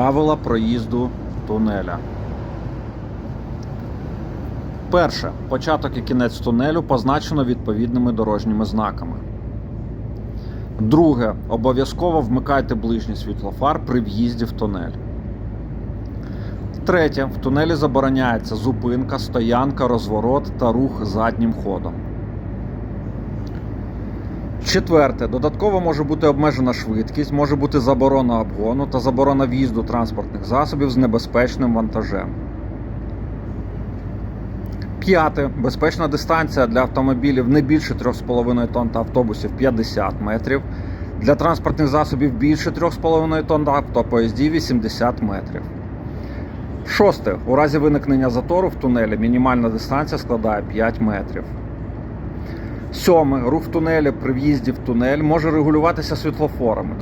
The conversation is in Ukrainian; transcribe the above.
Правила проїзду тунеля. Перше. Початок і кінець тунелю позначено відповідними дорожніми знаками. Друге. Обов'язково вмикайте ближній світлофар при в'їзді в тунель. Третє. В тунелі забороняється зупинка, стоянка, розворот та рух заднім ходом. Четверте. Додатково може бути обмежена швидкість, може бути заборона обгону та заборона в'їзду транспортних засобів з небезпечним вантажем. П'яте. Безпечна дистанція для автомобілів не більше 3,5 тонн та автобусів 50 метрів. Для транспортних засобів більше 3,5 тонн та автопоїздів 80 метрів. Шосте. У разі виникнення затору в тунелі мінімальна дистанція складає 5 метрів. Сьоме. Рух тунеля при в'їзді в тунель може регулюватися світлофорами.